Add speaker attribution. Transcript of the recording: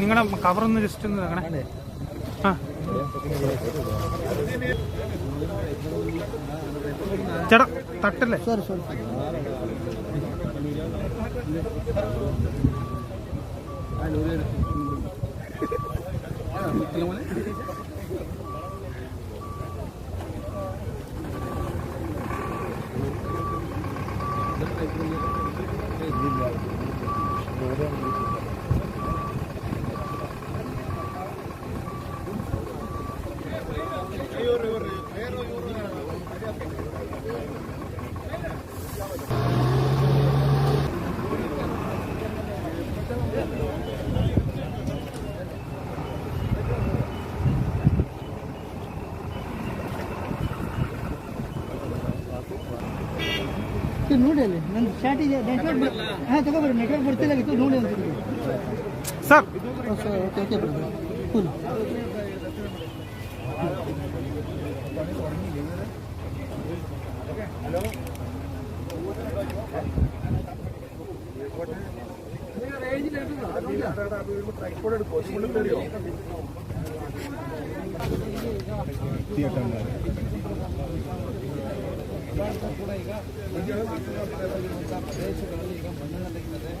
Speaker 1: നിങ്ങളുടെ കവറൊന്ന് ഒന്ന് ജസ്റ്റ് ഒന്ന് അങ്ങനെ ആ. ചേട്ടാ തട്ടല്ലേ?
Speaker 2: സോറി സോറി ಇದು ನೋಡಿ ಅಲ್ಲಿ ನಂದು ಶಾರ್ಟ್ ಇದೆ ನೆಟ್ವರ್ಕ್ ಬರ್ ಹಾಂ ತಗೋಬರ್ರಿ ನೆಟ್ವರ್ಕ್ ಬರ್ತಿದ್ದಾಗಿತ್ತು ನೋಡಿ ಅಂತ
Speaker 1: ಸರ್ ಸರ್
Speaker 2: ಓಕೆ ಓಕೆ ಬರ್ರಿ ಫುಲ್ തിയേറ്ററിൽ ಸರ್ಕಾರದ ಕೂಡ ಈಗ ಪ್ರದೇಶಗಳಲ್ಲಿ ಈಗ ಮಣ್ಣೆಲ್ಲ ತೆಗೆದಿದೆ.